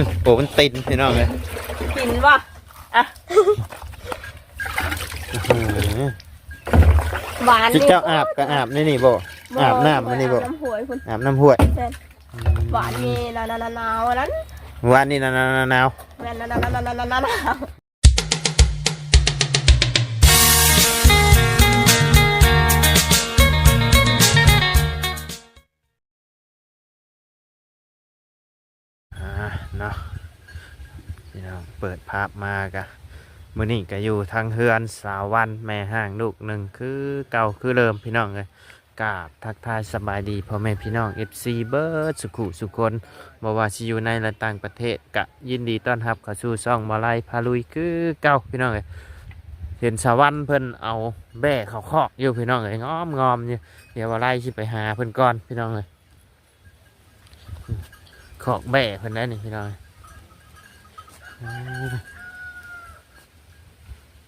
มโอ้มันตินพี่น้องเลยกินป่ะอะอื้อหือหวานที่เจ้าอาบก็อาบนี่นี่บ่อาบน้ำมันนี่บ่อาบน้ำหวยคุณอาบน้ำห้วยแม่นหวานมีนานานาหนาวอันนั้นวันนี้หนาวหนาวแม่นนานานานานานาหนาว น้องเปิดภาพมากะมื้อนี้ก็อยู่ทางเฮือนสาววันแม่ห้างลูกหนึ่งคือเก่าคือเริ่มพี่น้องเลยกราบทักทายสบายดีพ่อแม่พี่น้อง FC เบิร์ดสุขุสุคนบ่ว่าสิอยู่ในและต่างประเทศกะยินดีต้อนรับเข้าสู่ช่องมาลัยพาลุยคือเก่าพี่น้องเลยเห็นสาววันเพิ่นเอาแบ่เขาคอกอยู่พี่น้องเลยงอมงอมอยู่เดี๋ยวมาไล่สิไปหาเพิ่นก่อนพี่น้องเลยขอกแบ่เพิ่นได้นี่พี่น้อยอืม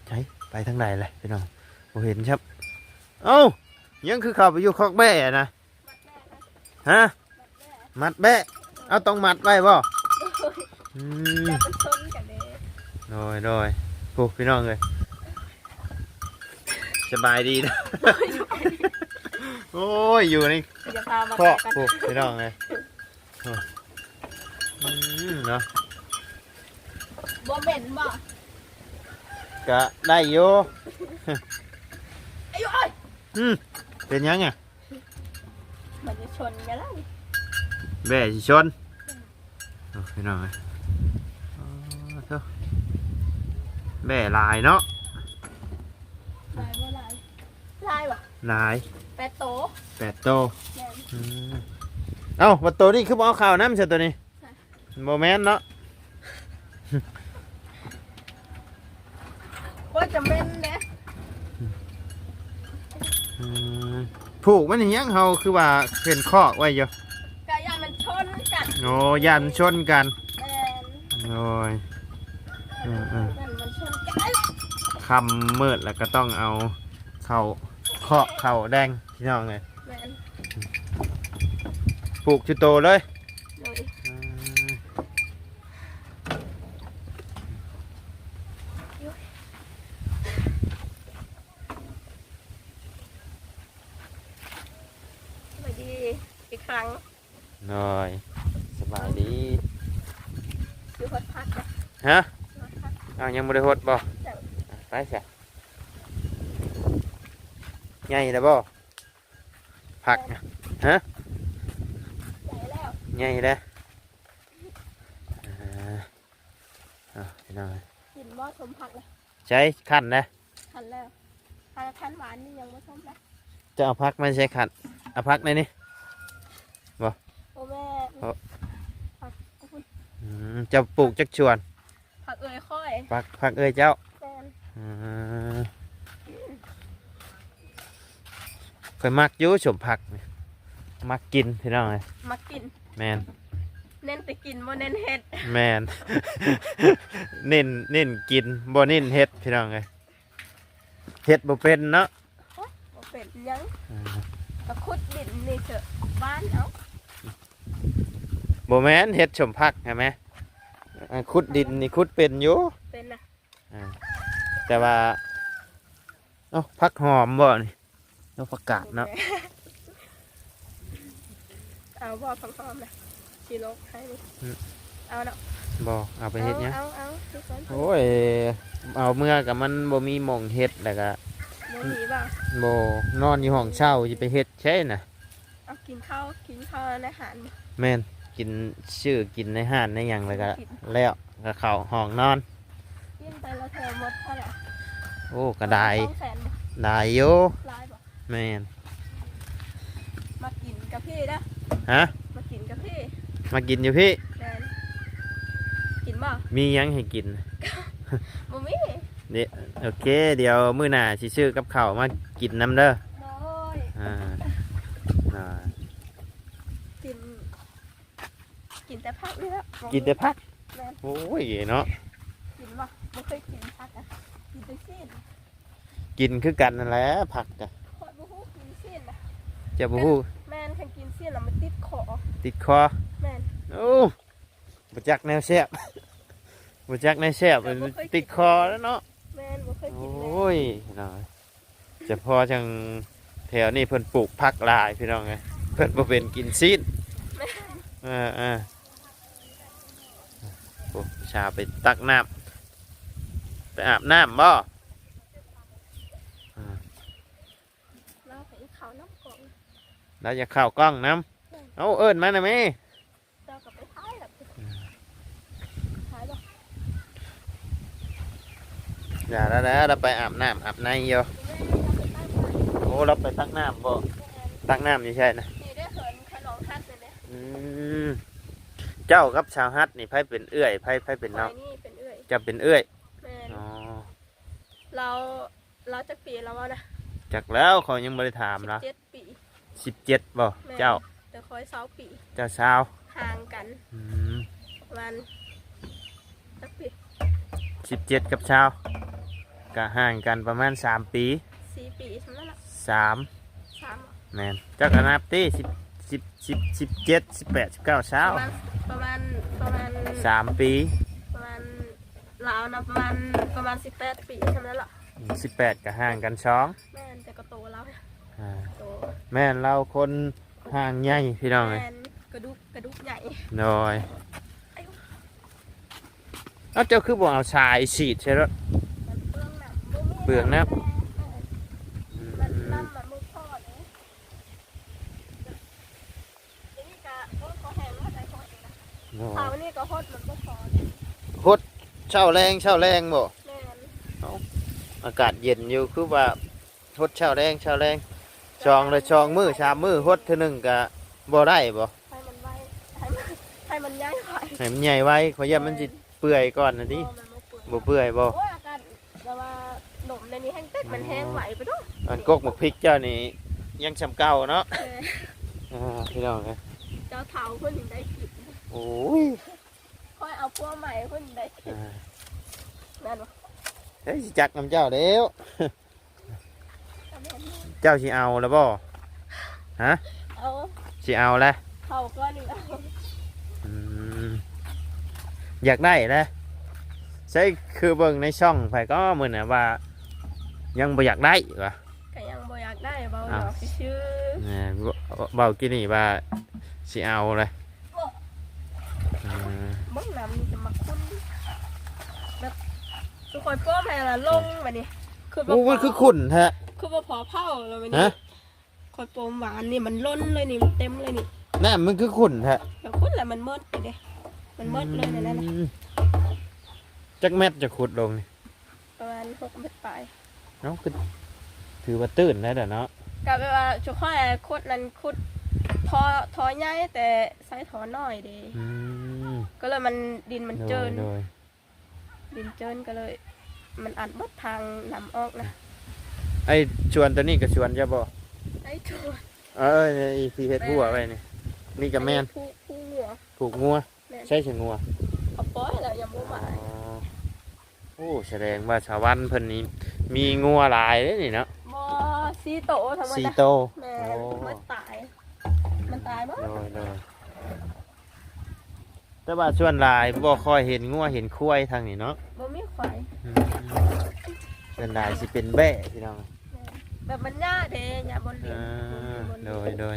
ใช่ไปทางไหนเลยพี่น้องผมเห็นครับ เอ้ายังคือเข้าไปอยู่ขอกแบ่นะฮะมัดแบ่เอาต้องมัดไว้บ่อืมอย่าเป็นชนกันเด้โดยโดยผูกพี่น้องเลยสบายดีนะโอ้ยอยู่ในอย่าพามาขอกกันผูกพี่น้องเลยโอ้อืมเนาะ บ่เหม็นบ่ก็ได้อยู่ อายุเอ้ยอืมเป็นยังไงมันจะชนกันแล้วแบ่สิชนเอาพี่น้องเอ้ยอ๋อเถอะแบ่ลายเนาะลายบ่ลายลายบ่ลายแปดโตแปดโตแม่น อืมเอ้าวัตตัวนี้คือบ่เอาข่าวน้ำเสียตัวนี้ใช่โมแมนเนาะ ว่าจะเหม็นเด้อืมผูกมันอย่างยังเฮาคือว่าเป็นคอกไว้อยู่กายามันชนกันโอ้ยันชนกันแม่นโอ้ยเออเออนั่นมันชนกัน คำมืดแล้วก็ต้องเอาเข่าเคาะเข่าแดงพี่น้องเลยแม่นปลูกชุโตเลยโดย อืม สวัสดี อีกครั้งหน่อยสบายดีคือฮอดพักจ้ะฮะฮอดพักเอายังบริหดบ่จ้ะไปเสียใหญ่แล้วบ่ผักน่ะฮะใหญ่แล้วใหญ่แล้วอ่าเอาพี่น้องกินหม้อชมผักเลยใช้ขันนะทันแล้วทานทันหวานนี่ยังไม่ชมเลยจะเอาพักไม่ใช่ขันเอาพักในนี่โอ้ แม่เอาผักคุณอืมจะปลูกจักชวนผักเอ่ยค่อยพักพักเอ้ยเจ้าแฟนอืมเคยมักอยุ่สมผักนี่มักกินพี่น้องเลยมากิน แมนเน้นแต่กินบ่เน้นเห็ดแมน เน้นเน้นกินบ่เน้นเฮ็ดพี่น้องเลยเฮ็ดบ่เป็นเนาะบ่เป็นหยังอืมกระคุดดินนี่เถอะบ้านเอา บ่แม่นเฮ็ดสมผักใช่ไหมอ่าขุดดินนี่ขุดเป็นอยู่เป็นนะอ่าแต่ว่าเอ้าผักหอมบ่นี่เนาะผักกาดเนาะเอาบ่ฟังพร้อมนะชีโลกให้นี่อืมเอาเนาะบ่เอาไปเฮ็ดหยังเอาเอาทุกคนโอ้ยเอาเมื่อกับมันบ่มีหม่องเฮ็ดแล้วก็โมหีบ่าบ่นอนอยู่ห้องเช่าสิไปเฮ็ดใช่น่ะเอากินข้าวกินข้าวในอาหารบ่แม่น กินชื่อกินในห้านในหยังแล้วก็กินแล้วก็เข้าห้องนอนกินไปแล้วเธอหมดเท่าไหร่โอ้ก็ได้สองแสนบ่ได้อยู่ลายบ่แม่นมากินกับพี่นะฮะมากินกับพี่มากินอยู่พี่แมนกินบ่มีหยังให้กิน บ่มีเดี๋ยวโอเค เดี๋ยวมื้อหน้าสิซื้อกับข้าวมากินนํเด้อน้อยอ่าอ่า กิน กิน แต่ผักนี่แหละกินแต่ผักแมนโอ้ยเนาะ กินบ่บ่เคยกินผักอะกินแต่ซีนกินคือกันนั่นแหละผักจ้ะคอยบ่ฮู้กินซีนนะจะบ่ฮู้แมนคันกินซีนแล้วมันติดคอติดคอแมนโอ้บ่จักแนวแซ่บบ่จักแนวแซ่บมันติดคอแล้วเนาะแม่นบ่เคยโอกินเลย้ยพี่น้องจะพอจังแถวนี้เพิ่นปลูกผักหลายพี่น้องไงเพิ่นบ่เป็นกินซีนเอ่าอ่าโอ้ ชาไปตักน้ำไปอาบน้ำบ่เราไปเขาน้ำกล่องเราจะเข้ากล้องน้ำเอาเอิ้นมาหน่อยแม่เจ้ากับไปท้ายแบบท้ายบ่อย่าแล้วนะเราไปอาบน้ำอาบในอยู่แม่เราไปตั้งไว้โอ้เราไปตักน้ำบ่แม่นตักน้ำนี่ใช่นะนี่ได้เหินขนมทัดเลยนะอืม เจ้ากับชาวฮัทนี่ไพ่เป็นเอื้อยไพ่ไพ่เป็นน้องคอยนี่เป็นเอื้อยจะเป็นเอื้อยแม่นอ๋อเราเราจะปีแล้ววะนะจากแล้วเขายังไม่ได้ถามละเจ็ดปีสิบเจ็ดบ่แม่นเจ้าแต่คอยเสาปีเจ้าสาวห่างกันอืมประมาณสักปีสิบเจ็ดกับชาวก็ห่างกันประมาณสามปีสี่ปีใช่ไหมล่ะสามสามเหรอแมนเจ้าก็นับตีสิบสิบสิบสิบเจ็ดสิบแปดสิบเก้าเช้าประมาณ ประมาณประมาณสามปีประมาณลาวนะประมาณประมาณสิบแปดปีใช่ไหมล่ะสิบแปดก็ห่างกันสองแม่นแต่ก็โตแล้วเนี่ยอ่าโตแม่นเราคนห่างใหญ่พี่น้องเลยแม่นกระดูกกระดูกใหญ่โดยเอาเจ้าคือบอกเอาชายฉีดใช่ไหมมันเปลืองหนักบ่มีเปลืองน้ำ มันน้ำมันมือพ่อเลยเดี๋ยวนี้ก็โอ้ยก็แห้งแล้วใจโคตรเองนะ เท้านี่ก็โคตรมันก็พอเนี่ยฮดเช่าแรงเช่าแรงบ่แม่นอากาศเย็นอยู่คือว่าฮดเช่าแรงเช่าแรงชองเลยชองมือชามมือฮดเท่านึงก็บ่ได้บ่ให้มันไวให้มันให้มันย้ายไวให้มันใหญ่ไว้ขอยามันสิเปื่อยก่อนนะดิโอ้มันบ่เปื่อยบ่เปื่อยบ่โอ้ยอาการแต่ว่าหนมในนี้แห้งเต็ดมันแห้งไหวไปด้วยอันกกหมกพริกเจ้านี่ยังชำเก่าเนาะเอออ่าพี่น้องนะเจ้าเท้าเพื่อนถึงได้กิน โอ้ยค่อยเอาพวกใหม่เพื่อนถึงได้กินอ่านั่นวะเฮ้ยสิจักน้ำเจ้าแล้วเอาแม่นเจ้าสิเอาแล้วบ่ฮะเอาสิเอาแล้วเท้าก้อนหนึ่งเอาอืมอยากได้แล้วใช่คือเบิ่งในช่องไผก็เหมือนน่ะว่า ยังบ่อยากได้วะก็ยังบ่อยากได้เบาหยอ้าวอกชื่อแหม่บ่เบากินนี่ว่าสิเอาเลยอืม ๆบ้องน้ำนี่จะมาคุ้นแบบ ทุกคนโป้แพละลงแบบนี้คือบ่โอ้พมันคือขุ่นแท้คือบ่พอเผาแล้วแบบฮะนี้คอยโปมหวานนี่มันล้นเลยนี่มันเต็มเลยนี่นั่นมันคือขุ่นแท้แบบคุ้นแหละมันเมิดไปเด้มันเมิดเลยในนั้นน่ะอืมจักแม็ดจะขุดลงนี่ประมาณหกเม็ดปลายเนาะคือถือว่าตื่นแล้วเด้อเนาะกลายเป็นว่าชุกข้อยคุดนั้นคุดทอทอใหญ่แต่ไซส์ทอน้อยเดีอืมก็เลยมันดินมันเจินโดย ดินเจินก็เลย มันอัดบดทางนำออกนะไอ้ชวนตัวนี้กับชวนจะบ่ไอ้ตัวเออไอ้ที่เฮ็ดหัวไว้นี่นี่กับแม่นผู้ผู้หัวผูกงัวแม่นใช่ใช่งัวเอาป้อยแล้วยังบ่อ๋อมาโอ้แสดงว่าชาวบ้านเพิ่นนี้มีงัวหลายเด้นี่เนาะบ่ซีโตทั้งหมดสี่นะโตแม่โอ้มันตายมันตายบ่โดยโดยแต่ว่าส่วนหลายบ่ค่อยเห็นงัวเห็นควายทางนี้เนาะบ่มีควายอืม ส่วนหลายสิเป็นแบ่พี่น้องแบบมันหญ้าเด้หญ้าบนเลี้ยอ่างบนโดเลี้ยยงโดย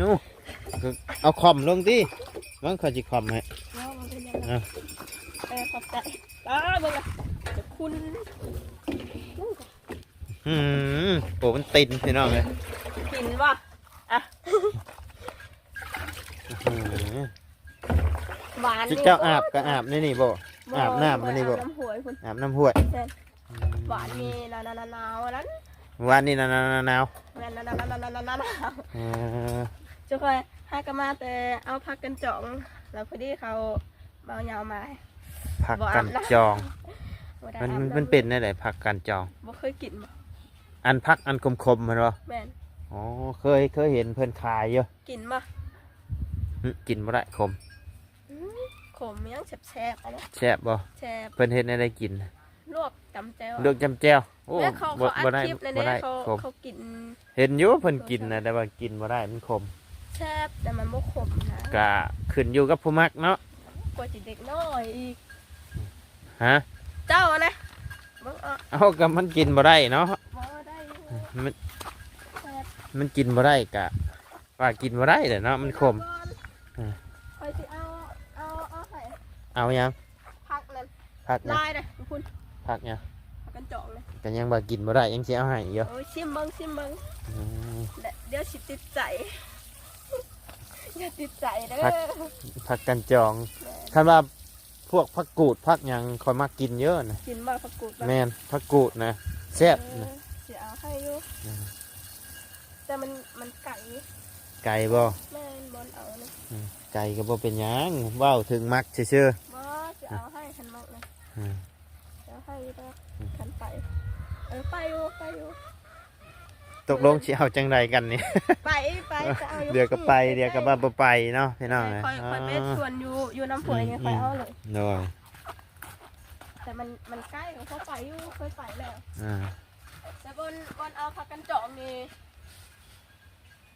นูก็เอาคอมลงดิมันเขาจิคอมให้เอามันเป็นยังไงอะ เออขอบใจอ้าเบิ่งล่ะเดี๋ยวคุณอืมโอ้มันตินพี่น้องเลยกินว่ะอะอืมหวานจิเจ้าอาบก็อาบนี่นี่บ่ อาบน้ำมานี่บ่ อาบน้ำหวยคุณอาบน้ำห้วยแม่นหวานมีนานานาหนาวอันนั้นวันนี้หนาวหนาวหนาวแม่นนานานานานานาหนาวเออจะคอยให้กันมาแต่เอาพักกันจ่อง แล้วพอดีเขาเบาเหยาวมาผักกันจอง บ่ได้มันอาบำมันเป็นได้ไหนผักกันจอง บ่เคยกินบ่อันพักอันคมคมๆมันบ่แม่นอ๋อเคยเคยเห็นเพิ่นขายอยู่กินบ่หึกินบ่ได้คมอื้อ ขมยังแซ่บๆอันนี้แซ่บบ่แซ่บเพิ่นเฮ็ดให้ได้กินลวกจำแจ่วเลือกจำแจ้วโอ้แม่เขาบ่เขาอัดบ่ได้คลิปในบ่นี้ได้เขาคมเขากินเห็นอยู่ว่าเพิ่นกินนะแต่ว่ากินบ่ได้มันคมแแซ่บแต่มันบ่ขมนะก็ขึ้นอยู่กับผู้มักเนาะกว่าจิเด็กน้อยอีกฮะเจ้านะเบิ่งเอาเอาก็มันกินบ่ได้เนาะบ่ได้อยู่มันแซ่บมันกินบ่ได้กะว่ากินบ่ได้แหละเนาะมันขมอ่าคอยสิเอาเอาเอาให้ เอายังพักนั่นพักนะลายเลยคุณพักเนี่ยพักกันจองเลยก็ยังบ่กินบ่ได้ยังสิเอาให้อยู่โอ้ยชิมเบิ่งชิมเบิ่งอืมและเดี๋ยวสิติดใจอย่าติดใจเด้อพักพักกันจองคันว่าพวกผักกูดผักหยังคอยมักกินเยอะนะกินบ่ผักกูดบ่แม่นผักกูดนะแซ่บเอนะอสิเอาให้อยู่อืมแต่มันมันไก่ไก่บ่แม่นบนเอานะไก่ก็บ่เป็นหยังเว้าถึงมักซื่อบ่สิ เอาให้คันมักนะๆอืมจะให้อยู่เด้ออืมคันไปเออไปอยู่ไปอยู่ตกลงสิเอาจังไดกันนี่ ไปไปจะเอาอยู่เดี๋ยวก็ไปเดี๋ยวก็บ่บ่ไปเนาะพี่น้องคอยคอยไปสวนอยู่อยู่น้ำฝนไงอืมคอยเอาเลยโดยแต่มันมันใกล้กับเขาไปอยู่เคยไปแล้วอ่าแต่บนบนเอาพักกันจองนี่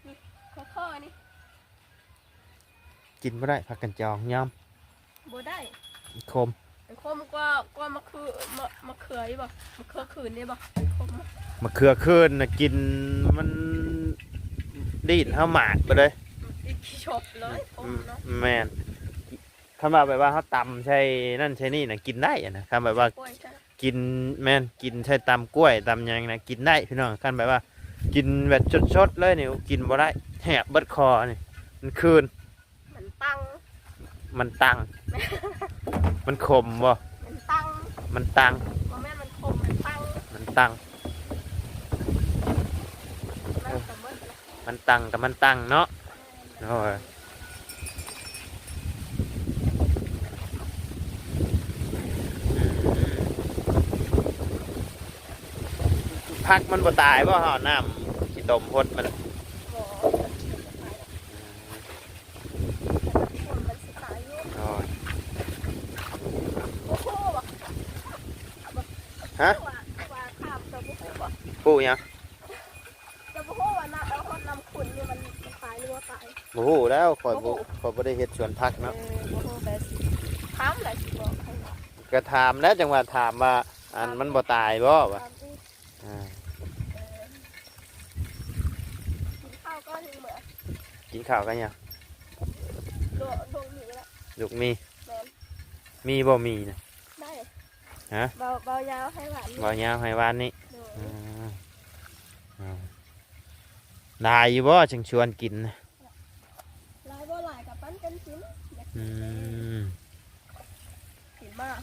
นี่ค่อยๆนี่กินบ่ได้ผักกันจองยอมบ่ได้ คมแต่คมกว่ากว่ามะเขือมะมะเขือนี่บ่มะเขือขืนนี่บ่คมอะมะเขือคืนน่ะกินมันดีดเฮาหมาดไปเลยอีกชบเลยคมเนาะแม่นคำว่าแบบว่าเฮาตำใช่นั่นใช่นี่น่ะกินได้อะนะคำแบบว่ากล้วยจ้ะกินแม่นกินใช่ตำกล้วยตำหยังนะกินได้พี่น้องคันแบบว่า กินแบบสดๆเลยนี่กินบ่ได้แหบเบิดคอนี่มันคืนมันตั้งมันตัง มันขมบ่มันตั้งมันตังบ่แม่นมันคมมันตั้งมันตังมันก็หมดละมันตังกับมันตังเนาะโอ้ยพักมันบ่ตายบ่ห่อน้ำสิต้มพดมันบ่คนมันสิตายอยู่ โอ้ย โอ้โหบ่ ฮะ ว่าว่าข้ามจะบ่ฮู้บ่ ปูหยัง จะบ่ฮู้ว่าน้ำเอา คนนำขุนนี่มันตายหรือว่าตายบ่ฮู้แล้วข่อยบ่ข่อยบ่ได้เฮ็ดสวนผักเอเนาะอบ่ฮู้แต่สิถามแหละสิบอกให้ก็ถามแล้วจังว่าถามว่าอันมันบ่ตายบ่วะถามสิอ่ากินข้าวก็ถึงเหมือนกินข้าวกันยังโดดลงหนีแล้วลูกมี แม่นมีบ่มีนะ ได้ฮะ เบาเบายาวให้หวานบ่ยาวให้วานนี้โดดอ่าอ่า ได้อยู่บ่จังชวนกินนะลายบ่หลายกับปั้นกันกินอยากอืมกินมาก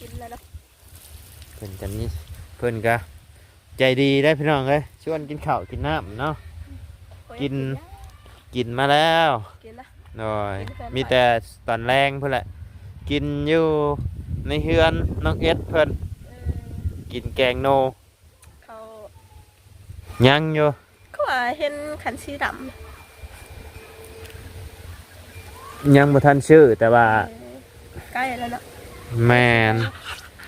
กินแล้วนะเพิ่นกันนี้เพิ่นก็ใจดีได้พี่น้องเอ้ยชวนกินข้าวกินน้ำเนาะกิน กินมาแล้วกินนะหน่อยกินแต่มีแต่ตอนแรงเพื่อนแหละ กินอยู่ในเฮือนน้องเอสเพิ่นเออกินแกงโนเขายังอยู่เขา ว่าเห็นขันสีดยังบ่ทันชื่อแต่ว่าำเออใกล้แล้วเนาะแมน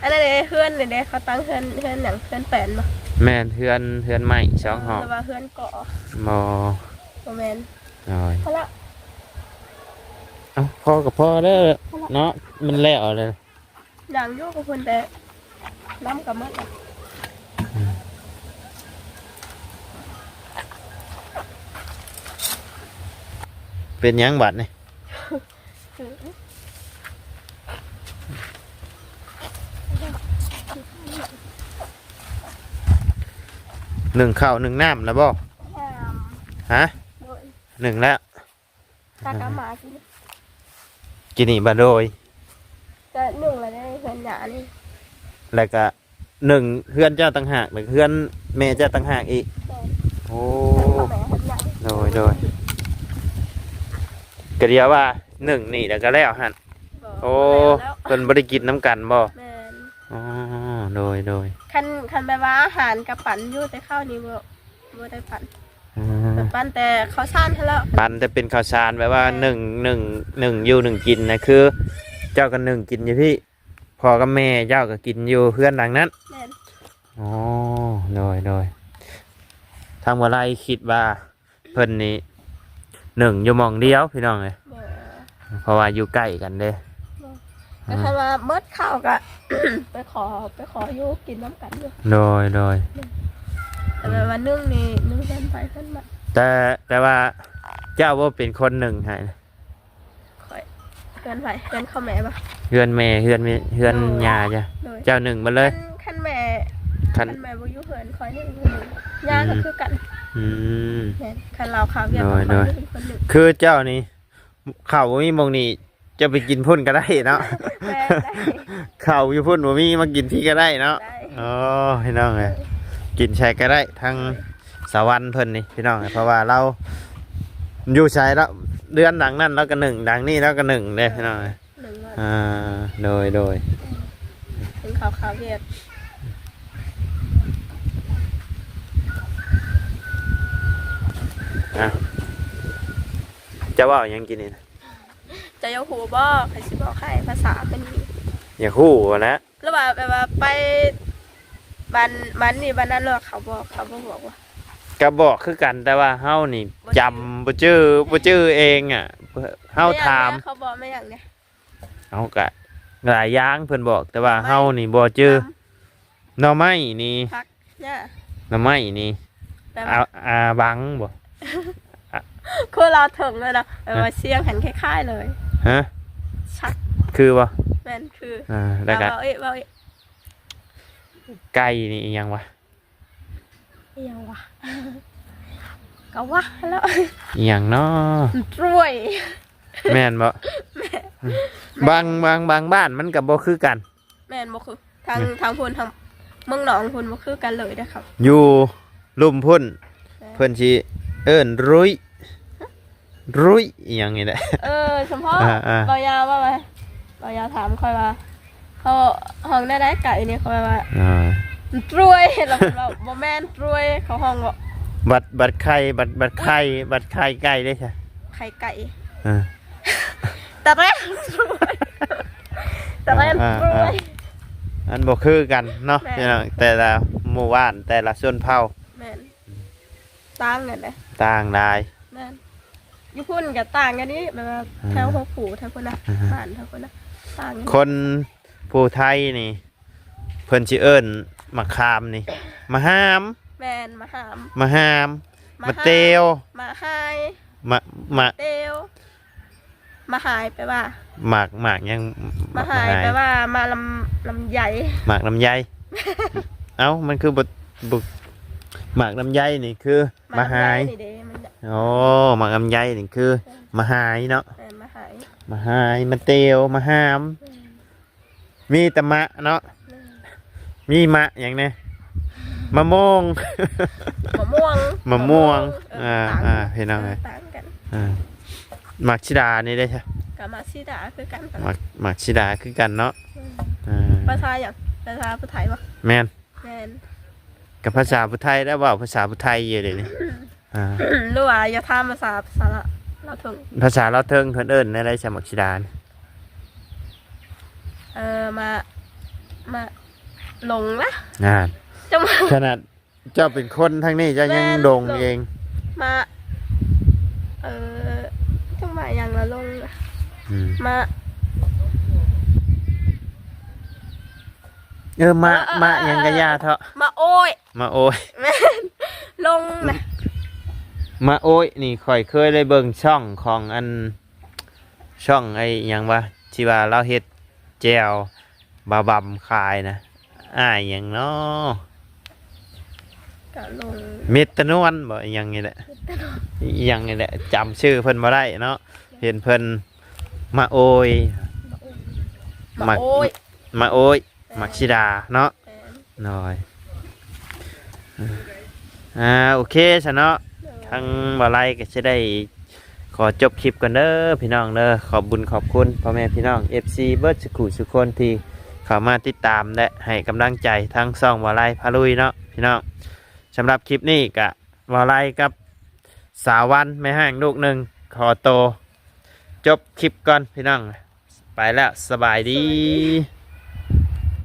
อันนั้นเลยเพื่อนเลยเด้เขาตั้งเพื่อนเพื่อนหนังเพื่อนแปลนมาแมนเฮือนเฮือนใหม่สองห้องแต่ว่าเพื่อนเกาะมอโมเมนหน่อยเขาละเอ้าพ่อกับพ่อเด้อเนาะมันแล้วเลย ดังอยู่กับเพื่อนแต่น้ำกับมัดอะ เป็นหยังบัดนี่เออหนึ่งข้าวหนึ่งน้ำแล้วบ่แฮมฮะโดยหนึ่งแล้ว ตากาหมากินกินนี่บาโดย ก็หนึ่งเลยได้เพื่อนหยานี่แล้วก็หนึ่งเฮือนเจ้าต่างหากหรือเฮือนแม่เจ้าต่างหากอีกแต่โอ้แม่เพื่อนหยาโดยโดย ก็เดียวว่าหนึ่งนี่แล้วก็แล้วหันบอกโอ้แล้วเพิ่นบ่ได้กินน้ำกันบ่แม่นอ๋อโดยโดยคันคันแบบว่าอาหารกับปั่นอยู่แต่ข้าวนี่บ่บ่ได้ปั่นอ่าปั่นแต่ข้าวสารเท่าแล้ว ปันจะเป็นข้าวสารแบบว่าหนึ่งหนึ่งหนึ่งอยู่หนึ่งกินนะคือ เจ้าก็หนึ่งกินอยู่พี่พ่อกับแม่เจ้าก็กินอยู่เพื่อนหลังนั้นแม่น อ๋อโดยโดยทางวาไรคิดว่าเพิ่นนี่ หนึ่งอยู่หมองเดียวพี่น้องเลยบ่เพราะว่าอยู่ใกล้กันเด้แต่ถ้าว่าเมิดข้าวก็ ไปขอไปขออยู่กินน้ำกันอยู่โดยโดยแต่แบบว่านึ่งนี่นึ่งเส้นไปเส้นมาแต่แต่ว่าเจ้าว่าเป็นคนหนึ่งให้นะค่อยเกินไปเกินข้าวแม่ปะเฮือนแม่เฮือนแม่เฮือนยาจ้ะโดยเจ้าหนึ่งมาเลยขั้นแม่คันขั้นแม่บ่อยู่เหินคอยนึ่งคนหนึ่งย่าก็คือกัน อืม แม่นคันเราข้าวเวียนโดยคโดอยยนึ่งคนหนึ่งคือเจ้านี่ข่าวบ่มีหมองนี่จะไปกินพุ่นก็ได้เนาะ แม่ได้ข่าวอยู่พุ่นบ่มีมากินที่ก็ได้เนาะได้ อ๋อพี่น้องเลยกินแชร์ก็ได้ทั้งสวรรค์เพิ่นนี่พี่น้องเอ้ยเพราะว่าเราอยู่ใช้แล้วเดือนดังนั่นแล้วก็หนึ่งดังนี่แล้วก็หนึ่งเลยพี่น้องเอ้ยหนึ่งวันอ่าโดยโดย ถึงข้าวข้าวเวีย นจะว่าหยังกินนี่นะจะยกหูบ่ใครสิบอกให้ภาษาเป็นนี้อย่าคู่นะแล้วว่าแบบว่าไปบ้านบ้านนี่บ้านนั้นเลยเขาบอกเขาบ่บอกว่ากระบอกคือกันแต่ว่าเฮานี่จำบ่ชื่อบ่ชื่อเองอะเฮาถามไอย่งเนี้ยเขาบอกไม่อย่างเนี้ยเฮาก็หลายอย่างเพิ่นบอกแต่ว่าเฮานี่บ่ชื่อหน่อไม้นี่พักเนี่ยหน่อไม้นี่แต่อาว่าอาบังบ่ คือเราถึงเลยนะแบบว่าเสียงหันคล้ายๆเลยฮะชักคือบ่แม่นคืออ่าแล้วก็ว่าเอ้ยว่าเอ้ยไก่นี่อิหยังวะอิหยังวะก็ว่าแล้วอิหยังเนาะรวยแม่นบ่บางบางบางบ้านมันก็บ่คือกัน แม่นบ่คือทางทางพูนทางเมืองหนองพูนบ่คือกันเลยนะครับ อยู่ลุ่มพุ่นเพิ่นสิ เอิ้นรุยรุยอิหยังนี่แหละ เออเฉพาะอ่าอ่าบอยาว่าไงบอยาถามค่อยว่าเขาห้องได้ได้ไก่เนี่ยเขาว่าอ่ารวยเราเป็นว่าบ่แม่นรวยเขาห้องว่าบัตรบัตรไข่บัตรบัตรไข่บัตรไข่ไก่ได้ใช่ไข่ไก่ อ่า แต่แรกรวยแต่แรกรวยอันบ่คือกันเนาะแม่นพี่น้องแต่ละหมู่บ้านแต่ละชนเผ่าแม่น ต่างกันเลยต่างได้แม่นญี่ปุ่นกับต่างกันนี่แบบว่าอ่าแถวหัวผูแถวคนนะอ่าฮะบ้านแถวคนนะต่างกันคนผู้ไทยนี่ เพิ่นสิเอิ้นมะขามนี่มะฮามแม่นมาหามมะฮามมะเตวมาหายมะมะเตวมาหายไปว่าหมากหมากยังมาหายไปว่ามาลำลำใหญ่หมากลำไยเอ้ามันคือบ่บ่ หมากลำไยนี่คือมะหายลำไนี่เด้มันจะโอ้หมากลำไยนี่คือมะหายเนาะแม่นมาหายมะหายมะเตวมะฮาม มีแต่มะเนาะมีมะอย่างเนี้ยมะม่วง มะม่วงมะม่วงเอ่าต่งอ่าพี่น้องเอ้ยต่างกันอ่ามักชิดานี่ได้ใช่กับมาซิดาคือกันกันมักมักชิดาคือกันเนาะอ่าภาษาอย่างภาษาผู้ไทยปะแมนแม่น กับภาษาพุทไทยได้เว่าภาษาพุทไทยอยู่เลยนี่อ่าหรือว่าอย่าทำภาษาภาษาละเราถึงภาษาเราเทิงเพิ่นเอิ้นในไรสมักชิดานี่เออมามาหลงละอ่าจะมา ขนาดเจ้าเป็นคนทั้งนี้เจ้ายังแม่น ดงหลงเองมา เออจะมาอย่างละลงละอืมมา เออมะเออเออมะเออยังกะยาเถอะมาโอ้ยมาโอ้ยแม่นลงนะมาโอ้ยนี่ข่อยเคยได้เบิ่งช่องของอันช่องไอ้หยังวะที่ว่าเราเฮ็ดแจวบาบำขายนะอ้ายหยังเนาะก็ลงเม็ดตะนวนบ่อิหยังนี่แหละอิหยังนี่แหละจำชื่อเพิ่นบ่ได้เนาะเห็นเพิ่นมาโอยมาโอ้ยมาโอย มักชิดาเนาะนหน่อยอ่าโอเคซะเนาะทั้งบาไลก็จะได้ขอจบคลิปกันเด้อพี่น้องเด้อขอบบุญขอบคุณพ่อแม่พี่น้อง FC เบิร์ดสกุสุคนที่เข้ามาติดตามและให้กำลังใจทั้งซ่องบาไลพาลุยเนาะพี่น้องสำหรับคลิปนี้กะบาไลกับสาววันไม่ห่างลูกหนึ่งขอโต จบคลิปก่อนพี่น้อง ไปแล้วสบายดี